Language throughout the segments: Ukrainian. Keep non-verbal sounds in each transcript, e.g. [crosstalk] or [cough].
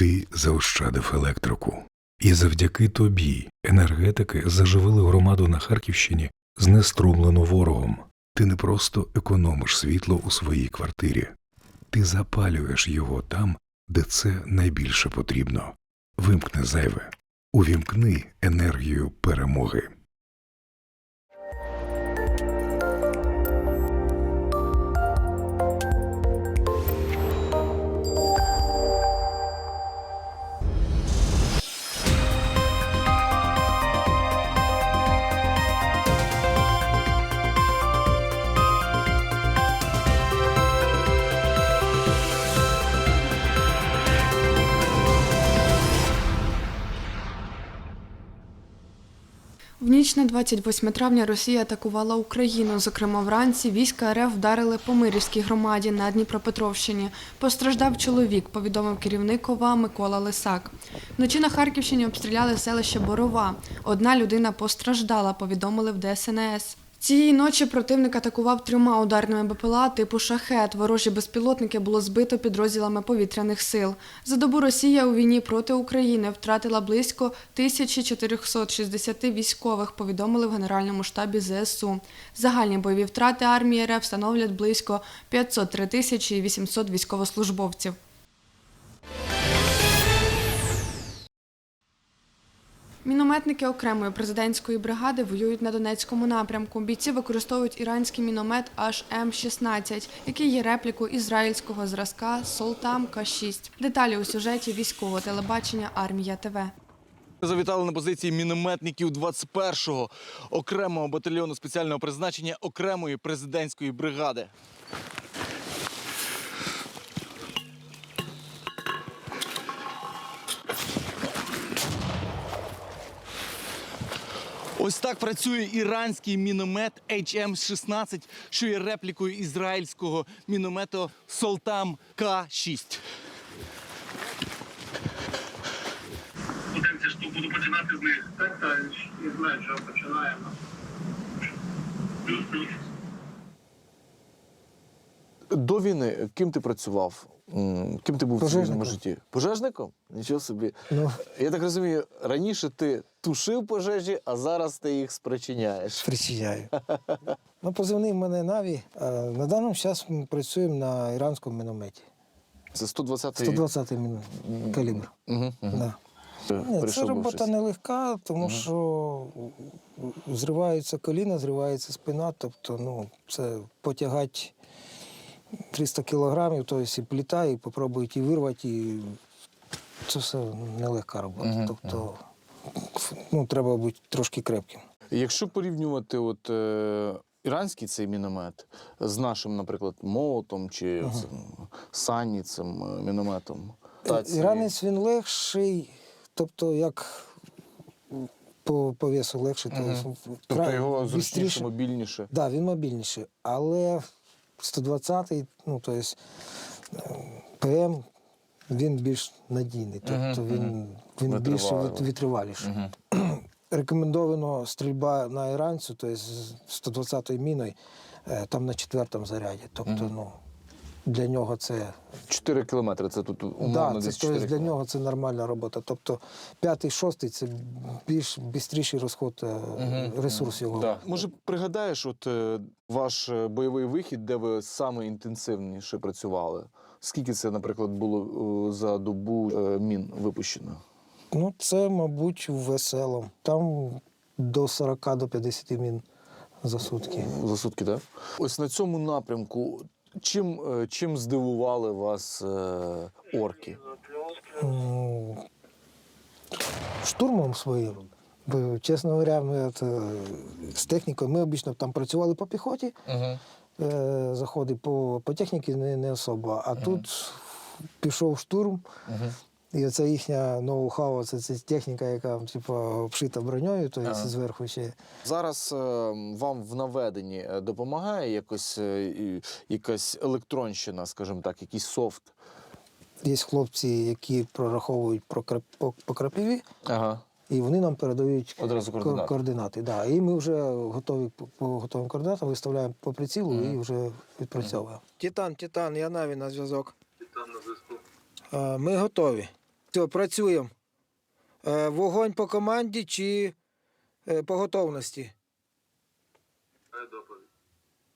Ти заощадив електрику. І завдяки тобі енергетики заживили громаду на Харківщині, знеструмлену ворогом. Ти не просто економиш світло у своїй квартирі, ти запалюєш його там, де це найбільше потрібно. Вимкни зайве, увімкни енергію перемоги. В ніч на 28 травня Росія атакувала Україну. Зокрема, вранці війська РФ вдарили по Мирівській громаді на Дніпропетровщині. Постраждав чоловік, повідомив керівник ОВА Микола Лисак. Вночі на Харківщині обстріляли селище Борова. Одна людина постраждала, повідомили в ДСНС. Цієї ночі противник атакував трьома ударними БПЛА типу шахет. Ворожі безпілотники було збито підрозділами повітряних сил. За добу Росія у війні проти України втратила близько 1460 військових, повідомили в Генеральному штабі ЗСУ. Загальні бойові втрати армії РФ становлять близько 503 тисячі 800 військовослужбовців. Мінометники окремої президентської бригади воюють на Донецькому напрямку. Бійці використовують іранський міномет HM-16, який є реплікою ізраїльського зразка Солтам К-6. Деталі у сюжеті військового телебачення Армія ТВ. Завітали на позиції мінометників 21-го окремого батальйону спеціального призначення окремої президентської бригади. Ось так працює іранський міномет HM-16, що є реплікою ізраїльського міномету Солтам К-6. Студенці, що буду починати з них. Так, так, не знаю, що починаємо. Плюс-плюс. До війни ким ти працював? Ким ти був в цивільному житті? Пожежником? Нічого собі. Ну, Я так розумію, раніше ти тушив пожежі, а зараз ти їх спричиняєш. причиняю. ну, позивний в мене Наві. Е, На даному час ми працюємо на іранському мінометі. Це 120-й 120 мін... калібр. Угу, угу. Да. Ні, це робота нелегка, тому що зриваються коліна, зривається спина. Тобто, ну, це потягати 300 кілограмів, тобто і пліта, і попробують і вирвати. І... Це все нелегка робота. Мгм, Тобто, ну, треба бути трошки крепким. Якщо порівнювати от, е, іранський цей міномет з нашим, наприклад, молотом чи цим сані цим е, мінометом. та ці- Іранець він легший, тобто як по, по весу легший, Мгм. то Тобто його бістріше- зручніше, мобільніше. Да, він мобільніший, але 120-й, ну то есть е, ПМ, він більш надійний, тобто він, він більш витриваліший. [clears throat] Рекомендовано стрільба на іранцю, тобто з 120-ї міною, е, там на четвертому заряді. Тобто, ну, для нього це 4 кілометри. Це тут умовно да, це, десь тобто для кілометри. нього це нормальна робота. Тобто п'ятий, шостий це більш бістріший розход е, Мгм. ресурс його. Да. Може, пригадаєш, от е, ваш е, бойовий вихід, де ви саме інтенсивніше працювали? Скільки це, наприклад, було е, за добу е, мін випущено? Ну, це, мабуть, весело. Там до 40 до 50 мін за сутки. За сутки, так? Ось на цьому напрямку. Чим, е, чим здивували вас е, орки? Штурмом своїм. Бо, чесно говоря, ми от, е, з технікою, ми обично там працювали по піхоті, Угу. е, заходи по, по техніці не, не особо. А тут пішов штурм, Угу. І оця їхня ноу-хау, це, це техніка, яка типу, обшита броньою, то Ага. зверху ще. Зараз е, вам в наведенні е, допомагає якось е, якась електронщина, скажімо так, якийсь софт? Є хлопці, які прораховують про крап- по, по крапиві, Ага. і вони нам передають Одразу координати. координати. Да. І ми вже готові по- готовим координатам виставляємо по прицілу і вже відпрацьовуємо. Титан, Титан, я Наві на зв'язок. Там на зв'язку. Ми готові. Все, працюємо. Е, Вогонь по команді чи е, по готовності?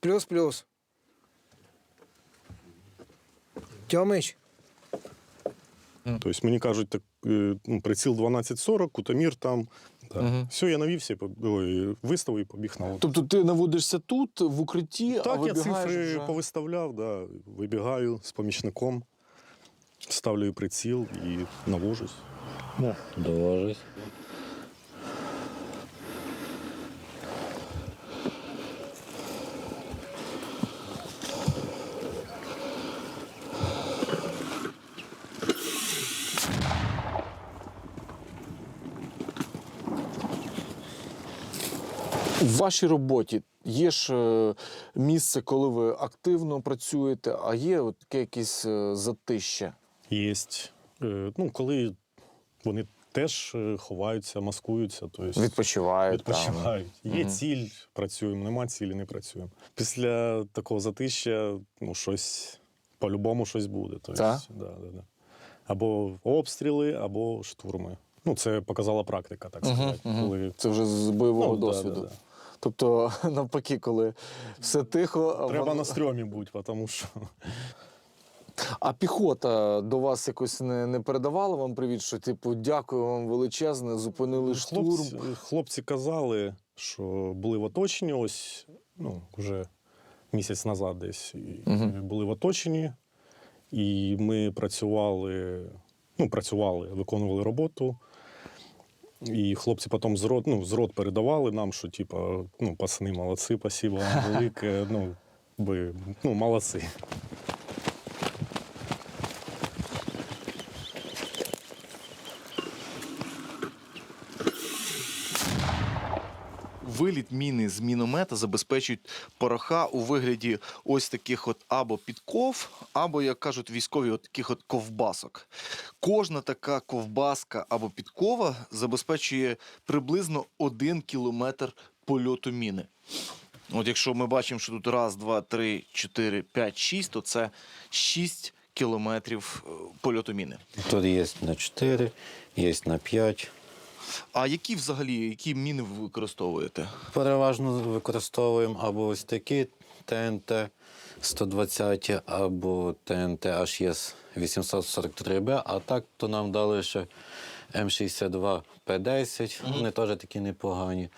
Плюс-плюс. Тьомич, Тобто мені кажуть, так, е, ну, приціл 12.40, кутомір там. Да. Мгм. Все, я навівся, виставив і побіг на. Тобто ти наводишся тут, в укритті, а Так, я вибігаєш цифри вже... повиставляв, да, вибігаю з помічником, ставлю приціл і навожусь. Довожусь. В вашій роботі є ж е, місце, коли ви активно працюєте, а є от таке якесь е, затище. Є, е, ну, коли вони теж е, ховаються, маскуються, тобто Відпочивають. там. відпочивають. Є Мгм. ціль, працюємо, нема цілі, не працюємо. Після такого затища ну, щось по-любому щось буде. Тобто, Так? да, да, да. Або обстріли, або штурми. Ну, це показала практика, так сказати. мгм. Коли... Це вже з бойового Ну, досвіду. да, да. Тобто, [laughs] навпаки, коли все тихо, Треба воно- на стрьомі бути, тому що А піхота до вас якось не, не передавала вам привіт, що типу дякую вам величезне, зупинили штурм. хлопці, хлопці казали, що були в оточенні ось, ну, вже місяць назад десь. І Мгм. Були в оточенні, і ми працювали, ну, працювали, виконували роботу. І хлопці потім з рот, ну, з рот передавали нам, що типа, ну, пацани молодці, спасибо вам [laughs] велике. Ну, ви ну, молодці. Виліт міни з міномета забезпечують пороха у вигляді ось таких от або підков, або, як кажуть військові, от таких от ковбасок. Кожна така ковбаска або підкова забезпечує приблизно один кілометр польоту міни. От якщо ми бачимо, що тут раз, два, три, чотири, п'ять, шість, то це шість кілометрів е, польоту міни. Тут є на 4, є на 5. А які взагалі які міни ви використовуєте? Переважно використовуємо або ось такі ТНТ 120, або ТНТ HS 843B, а так то нам дали ще М62 П10, вони теж такі непогані.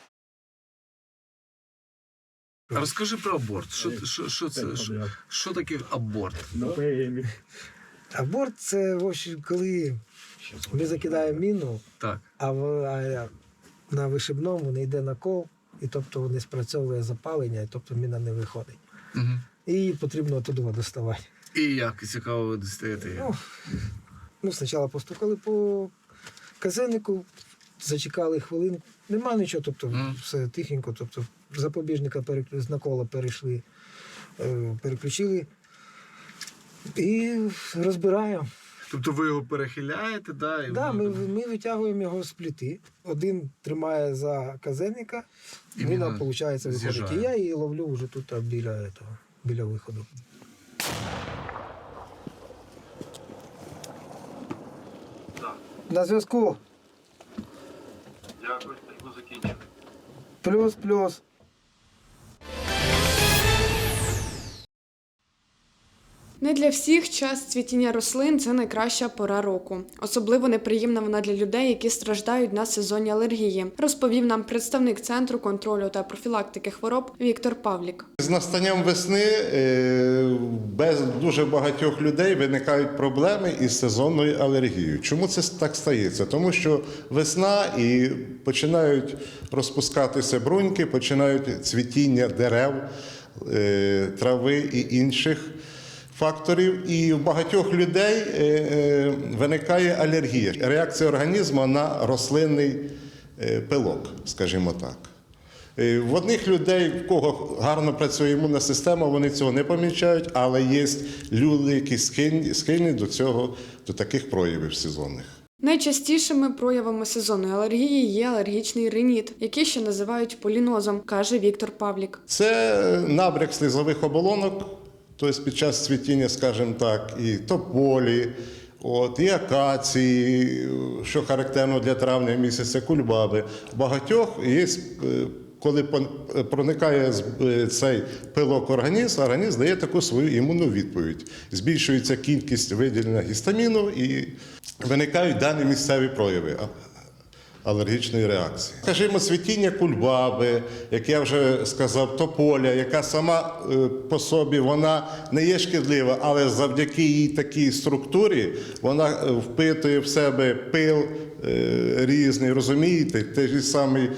Розкажи про аборт. Що, що, що це? Що, що таке аборт? аборт це в общем, коли ми закидаємо міну, Так. а, в- а на вишибному не йде накол, і тобто не спрацьовує запалення, і тобто міна не виходить. Угу. І потрібно туди доставати. І як цікаво ви достаєте? Ну, ну, спочатку постукали по казеннику, зачекали хвилинку. Нема нічого, тобто Мгм. все тихенько, тобто запобіжника переклю... з накола перейшли, е, переключили і розбираємо. Тобто ви його перехиляєте, да? І Да, ми, ми витягуємо його з пліти. Один тримає за казенника, І міна виходить, виходить. І я її ловлю вже тут біля, этого, біля виходу. На зв'язку. Дякую, закінчили. Плюс-плюс. Не для всіх час цвітіння рослин це найкраща пора року. Особливо неприємна вона для людей, які страждають на сезонні алергії, розповів нам представник центру контролю та профілактики хвороб Віктор Павлік. З настанням весни е, без дуже багатьох людей виникають проблеми із сезонною алергією. Чому це так стається? Тому що весна і починають розпускатися бруньки, починають цвітіння дерев, е, трави і інших факторів. І в багатьох людей е, е, виникає алергія, реакція організму на рослинний е, пилок, скажімо так. В одних людей, в кого гарно працює імунна система, вони цього не помічають, але є люди, які схильні, схильні до цього, до таких проявів сезонних. Найчастішими проявами сезонної алергії є алергічний риніт, який ще називають полінозом, каже Віктор Павлік. Це набряк слізових оболонок, тобто під час цвітіння, скажімо так, і тополі, от, і акації, що характерно для травня місяця, кульбаби. Багатьох є. е, Коли пон- проникає е, цей пилок організм, організм дає таку свою імунну відповідь. Збільшується кількість виділення гістаміну і виникають дані місцеві прояви алергічної реакції. Скажімо, світіння кульбаби, як я вже сказав, тополя, яка сама е, по собі вона не є шкідлива, але завдяки її такій структурі вона е, впитує в себе пил е, різний, розумієте, те ж саме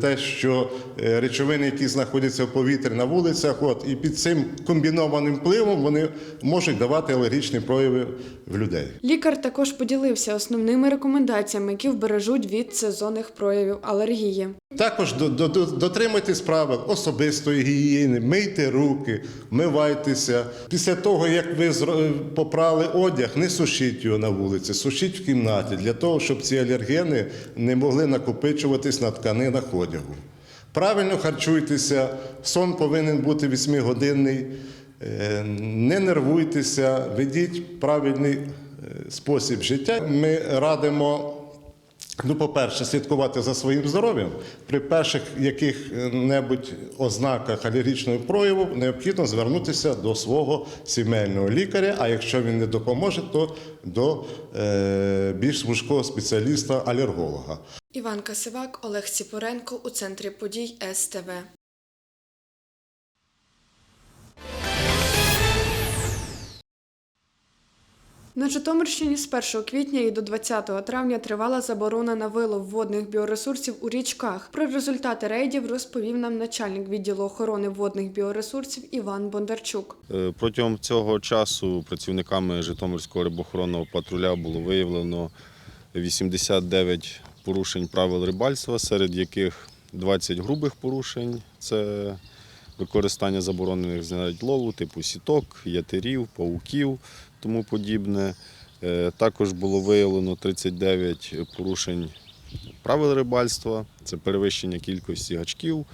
те, що речовини, які знаходяться в повітрі на вулицях, от і під цим комбінованим впливом вони можуть давати алергічні прояви в людей. Лікар також поділився основними рекомендаціями, які вбережуть від сезонних проявів алергії. Також до- до- до- дотримуйтесь правил особистої гігієни, мийте руки, вмивайтеся. Після того, як ви зро- попрали одяг, не сушіть його на вулиці, сушіть в кімнаті для того, щоб ці алергени не могли накопичуватись на тканинах одягу. Правильно харчуйтеся, сон повинен бути 8-годинний. Е, Не нервуйтеся, ведіть правильний е, спосіб життя. Ми радимо Ну, по-перше, слідкувати за своїм здоров'ям. При перших яких-небудь ознаках алергічного прояву необхідно звернутися до свого сімейного лікаря, а якщо він не допоможе, то до е, більш вузького спеціаліста-алерголога. Іван Касивак, Олег Ціпоренко у центрі подій СТВ. На Житомирщині з 1 квітня і до 20 травня тривала заборона на вилов водних біоресурсів у річках. Про результати рейдів розповів нам начальник відділу охорони водних біоресурсів Іван Бондарчук. Е, Протягом цього часу працівниками Житомирського рибоохоронного патруля було виявлено 89 порушень правил рибальства, серед яких 20 грубих порушень це використання заборонених знарядь лову, типу сіток, ятерів, пауків, тому подібне. Е, Також було виявлено 39 порушень правил рибальства, це перевищення кількості гачків,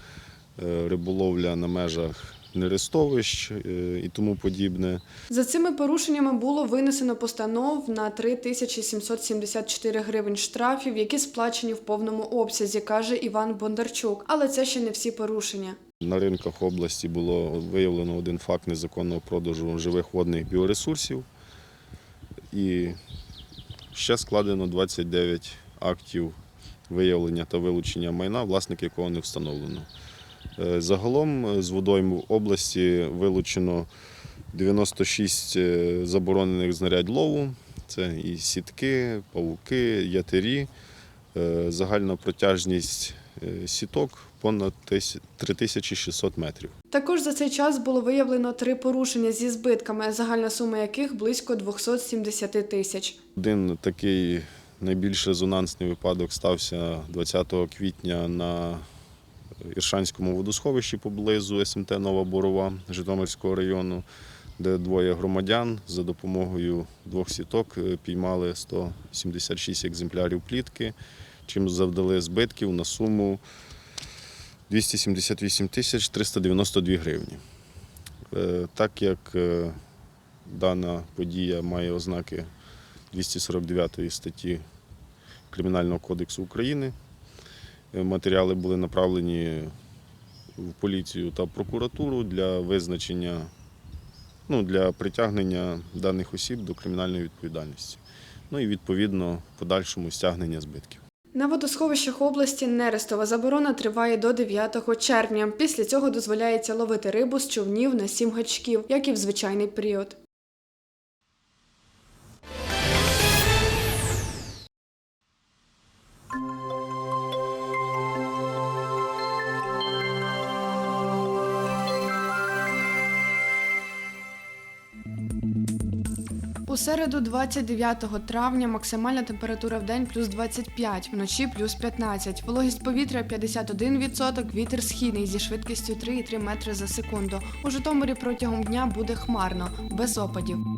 е, риболовля на межах нерестовищ е, і тому подібне. За цими порушеннями було винесено постанов на 3774 гривень штрафів, які сплачені в повному обсязі, каже Іван Бондарчук. Але це ще не всі порушення. На ринках області було виявлено один факт незаконного продажу живих водних біоресурсів. І ще складено 29 актів виявлення та вилучення майна, власник якого не встановлено. Е, Загалом е, з водойм в області вилучено 96 е, заборонених знарядь лову. Це і сітки, павуки, ятері. Е, Загальна протяжність сіток понад 3600 метрів. Також за цей час було виявлено три порушення зі збитками, загальна сума яких близько 270 тисяч. Один такий найбільш резонансний випадок стався 20 квітня на Іршанському водосховищі поблизу СМТ Нова Борова Житомирського району, де двоє громадян за допомогою двох сіток е, піймали 176 екземплярів плітки, чим завдали збитків на суму 278 тисяч 392 гривні. Е, Так як е, дана подія має ознаки 249 статті Кримінального кодексу України. Матеріали були направлені в поліцію та прокуратуру для визначення, ну, для притягнення даних осіб до кримінальної відповідальності. Ну і відповідно подальшому стягнення збитків. На водосховищах області нерестова заборона триває до 9 червня. Після цього дозволяється ловити рибу з човнів на 7 гачків, як і в звичайний період. У середу, 29 травня, максимальна температура в день плюс 25, вночі плюс 15. Вологість повітря 51%, вітер східний зі швидкістю 3,3 метри за секунду. У Житомирі протягом дня буде хмарно, без опадів.